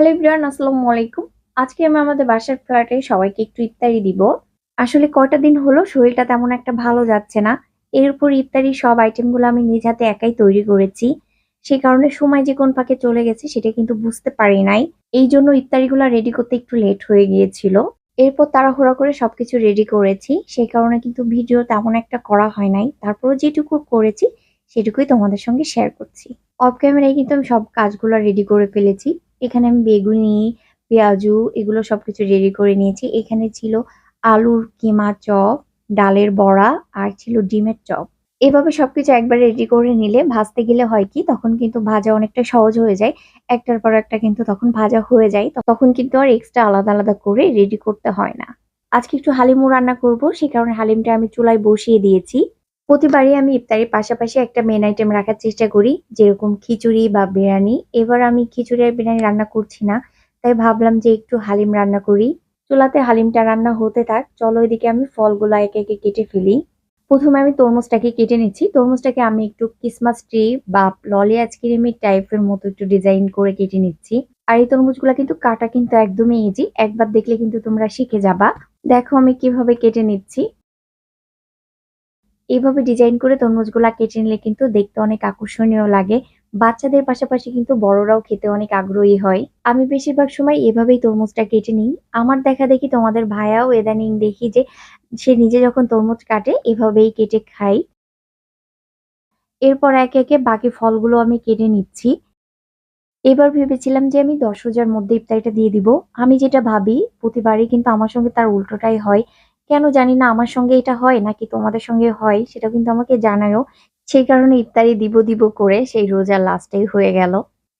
Hello everyone আসসালামু আলাইকুম। আজকে আমি আমাদের বাসার ফ্ল্যাটে সবাইকে একটু ইফতারি দিব। আসলে কয়টা দিন হলো, শরীরটা তেমন একটা ভালো যাচ্ছে না। এর উপর ইফতারি সব আইটেমগুলো আমি নিজ হাতে একাই তৈরি করেছি। সেই কারণে সময় যে কোন ফাঁকে চলে গেছে, সেটা কিন্তু বুঝতে পারি নাই। এই জন্য ইফতারিগুলো রেডি করতে একটু লেট হয়ে গিয়েছিল। এরপর তাড়াহুড়া করে সবকিছু রেডি করেছি। সেই কারণে কিন্তু ভিডিও তেমন একটা করা হয় নাই। তারপরও যেটুকু করেছি, সেটুকুই তোমাদের সঙ্গে শেয়ার করছি। অফ ক্যামেরায় কিন্তু আমি সব কাজগুলো রেডি করে ফেলেছি। এখানে আমি বেগুনি, পেঁয়াজু এগুলো সবকিছু রেডি করে নিয়েছি। এখানে ছিল আলুর কিমা চপ, ডালের বড়া আর ছিল ডিমের চপ। এভাবে সবকিছু একবার রেডি করে নিলে ভাজতে গেলে হয় কি, তখন কিন্তু ভাজা অনেকটা সহজ হয়ে যায়। একটার পর একটা কিন্তু তখন ভাজা হয়ে যায়। তখন কিন্তু আর এক্সট্রা আলাদা আলাদা করে রেডি করতে হয় না। আজকে একটু হালিমও রান্না করব, সে কারণে হালিমটা আমি চুলায় বসিয়ে দিয়েছি। প্রতিবারই আমি ইফতারির পাশাপাশি একটা মেন আইটেম রাখার চেষ্টা করি, যেরকম খিচুড়ি বা বিরিয়ানি। এবার আমি খিচুড়ি আর বিরিয়ানি রান্না করছি না, তাই ভাবলাম যে একটু হালিম রান্না করি। চুলাতে হালিমটা রান্না হতে থাক, চলো এদিকে আমি ফলগুলো একে একে কেটে ফেলি। প্রথমে আমি তরমুজটাকে কেটে নিচ্ছি। তরমুজটাকে আমি একটু ক্রিসমাস ট্রি বা ললি আইসক্রিমের টাইপের মতো একটু ডিজাইন করে কেটে নিচ্ছি। আর এই তরমুজগুলো কিন্তু কাটা কিন্তু একদমই ইজি একবার দেখলে কিন্তু তোমরা শিখে যাবা। দেখো আমি কীভাবে কেটে নিচ্ছি। এইভাবে ডিজাইন করে তরমুজগুলা কেটে নিলে কিন্তু দেখতে অনেক আকর্ষণীয় লাগে। বাচ্চাদের পাশাপাশি কিন্তু বড়রাও খেতে অনেক আগ্রহী হয়। আমি বেশিরভাগ সময় এভাবেই তরমুজটা কেটে নিই। আমার দেখা দেখি তোমাদের ভাইয়াও এদানিং দেখি যে, সে নিজে যখন তরমুজ কাটে, এভাবেই কেটে খাই এরপর একে একে বাকি ফলগুলো আমি কেটে নিচ্ছি। এবার ভেবেছিলাম যে আমি দশ হাজার মধ্যে ইফতারিটা দিয়ে দিব। আমি যেটা ভাবি, প্রতিবারই কিন্তু আমার সঙ্গে তার উল্টোটাই হয়। কেন জানি না, আমার সঙ্গে এটা হয় নাকি তোমাদের সঙ্গে হয়, সেটা কিন্তু আমাকে জানায়ও। সেই কারণে ইফতারি দিব দিব করে সেই রোজার লাস্টেই হয়ে গেল।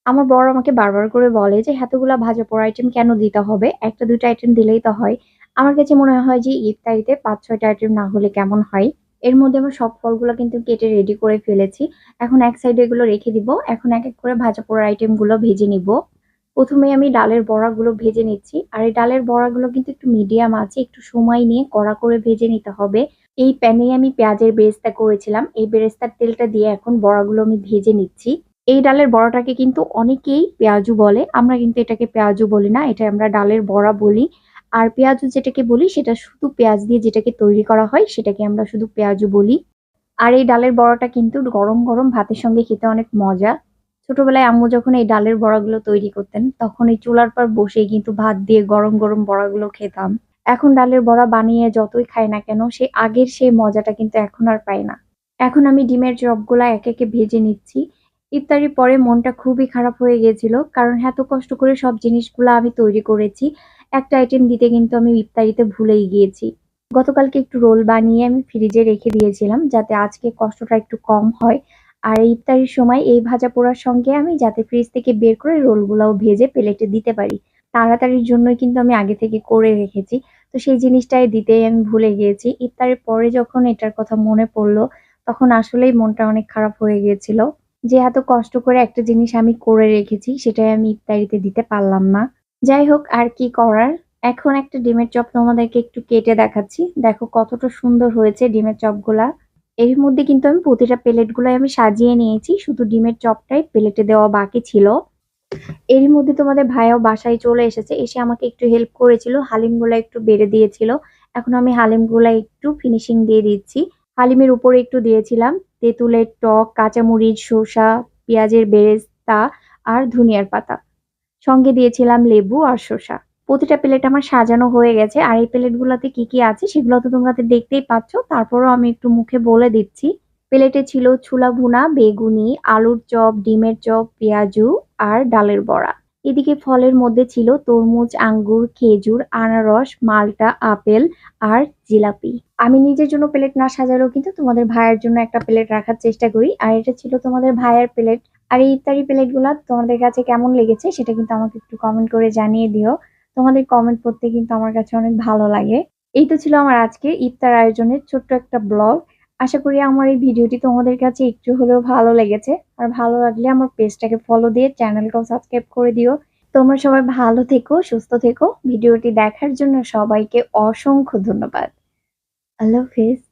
আমার বড় আমাকে বারবার করে বলে যে, এতগুলা ভাজা পোড়া আইটেম কেন দিতে হবে? একটা দুটো আইটেম দিলেই তো হয়। আমার কাছে মনে হয় যে, ইফতারিতে পাঁচ, ছয়টা আইটেম না হলে কেমন হয়? এর মধ্যে আমার সব ফলগুলো কিন্তু কেটে রেডি করে ফেলেছি। এখন এক সাইডে এগুলো রেখে দিব, এখন এক এক করে ভাজা পোড়া আইটেমগুলো ভেজে নিব। প্রথমে আমি ডালের বড়াগুলো ভেজে নিচ্ছি। আর এই ডালের বড়াগুলো কিন্তু একটু মিডিয়াম আছে, একটু সময় নিয়ে কড়া করে ভেজে নিতে হবে। এই প্যানে আমি পেঁয়াজের বেরেস্তা করেছিলাম। এই বেরেস্তার তেলটা দিয়ে এখন বড়াগুলো আমি ভেজে নিচ্ছি। এই ডালের বড়াটাকে কিন্তু অনেকেই পেঁয়াজু বলে। আমরা কিন্তু এটাকে পেঁয়াজু বলি না এটা আমরা ডালের বড়া বলি। আর পেঁয়াজু যেটাকে বলি, সেটা শুধু পেঁয়াজ দিয়ে যেটাকে তৈরি করা হয়, সেটাকে আমরা শুধু পেঁয়াজু বলি। আর এই ডালের বড়াটা কিন্তু গরম গরম ভাতের সঙ্গে খেতে অনেক মজা। ছোটবেলায় আম্মু যখন এই ডালের বড়াগুলো তৈরি করতেন, তখন এই চুলার পর বসেই কিন্তু ভাত দিয়ে গরম গরম বড়াগুলো খেতাম। এখন ডালের বড়া বানিয়ে যতই খাই না কেন সে আগের সেই মজাটা কিন্তু এখন আর পাই না। এখন আমি ডিমের চপগুলা এক একে ভেজে নিচ্ছি। ইফতারি পরে মনটা খুবই খারাপ হয়ে গিয়েছিল কারণ এত কষ্ট করে সব জিনিসগুলো আমি তৈরি করেছি। একটা আইটেম দিতে কিন্তু আমি ইফতারিতে ভুলেই গিয়েছি। গতকালকে একটু রোল বানিয়ে আমি ফ্রিজে রেখে দিয়েছিলাম, যাতে আজকে কষ্টটা একটু কম হয়। আর ইফতারির সময় এই ভাজা পোড়ার সঙ্গে আমি যাতে ফ্রিজ থেকে বের করে রোলগুলাও ভেজে প্লেটে দিতে পারি। তাড়াতাড়ির জন্যই কিন্তু আমি আগে থেকে করে রেখেছি। তো সেই জিনিসটাই দিতেই আমি ভুলে গিয়েছি। ইফতারের পরে যখন এটার কথা মনে পড়ল, তখন আসলেই মনটা অনেক খারাপ হয়ে গিয়েছিল। যে এত কষ্ট করে একটা জিনিস আমি করে রেখেছি, সেটাই আমি ইফতারিতে দিতে পারলাম না। যাই হোক, আর কি করার? এখন একটা ডিমের চপ তোমাদেরকে একটু কেটে দেখাচ্ছি। দেখো কতটা সুন্দর হয়েছে ডিমের চপগুলা। এর মধ্যে কিন্তু আমি প্রতিটা প্লেটগুলোই আমি সাজিয়ে নিয়েছি। শুধু ডিমের চপটাই প্লেটে দেওয়া বাকি ছিল। এরই মধ্যে তোমাদের ভাইয়াও বাসায় চলে এসেছে। এসে আমাকে একটু হেল্প করেছিল। হালিমগুলো একটু বেড়ে দিয়েছিল। এখন আমি হালিমগুলো একটু ফিনিশিং দিয়ে দিচ্ছি। হালিমের উপরে একটু দিয়েছিলাম। তেঁতুলের টক, কাঁচামরিচ, শসা, পেঁয়াজের বেরেস্তা আর ধনিয়ার পাতা। সঙ্গে দিয়েছিলাম লেবু আর শসা। প্রতিটা প্লেট আমার সাজানো হয়ে গেছে। আর এই প্লেটগুলোতে কি কি আছে সেগুলো তো তোমরা দেখতেই পাচ্ছ। তারপরও আমি একটু মুখে বলে দিচ্ছি। প্লেটে ছিল ছুলা ভুনা, বেগুনি, আলুর চপ, ডিমের চপ, পেঁয়াজু আর ডালের বড়া। এদিকে ফলের মধ্যে ছিল তরমুজ, আঙ্গুর, খেজুর, আনারস, মালটা, আপেল আর জিলাপি। আমি নিজের জন্য প্লেট না সাজালেও কিন্তু তোমাদের ভাইয়ের জন্য একটা প্লেট রাখার চেষ্টা করি। আর এটা ছিল তোমাদের ভাইয়ের প্লেট। আর এই ইফতারি প্লেটগুলো তোমাদের কাছে কেমন লেগেছে সেটা কিন্তু আমাকে একটু কমেন্ট করে জানিয়ে দিও। তোমাদের কমেন্ট পড়তে কিন্তু আমার কাছে অনেক ভালো লাগে। এই তো ছিল আমার আজকে ইফতার আয়োজনের ছোট্ট একটা ব্লগ। আশা করি আমার এই ভিডিওটি তোমাদের কাছে একটু হলেও ভালো লেগেছে। আর ভালো লাগলে আমার পেজটাকে ফলো দিয়ে চ্যানেলটাও সাবস্ক্রাইব করে দিও। তোমরা সবাই ভালো থেকো, সুস্থ থেকো। ভিডিওটি দেখার জন্য সবাইকে অসংখ্য ধন্যবাদ। আল্লাহ হাফেজ।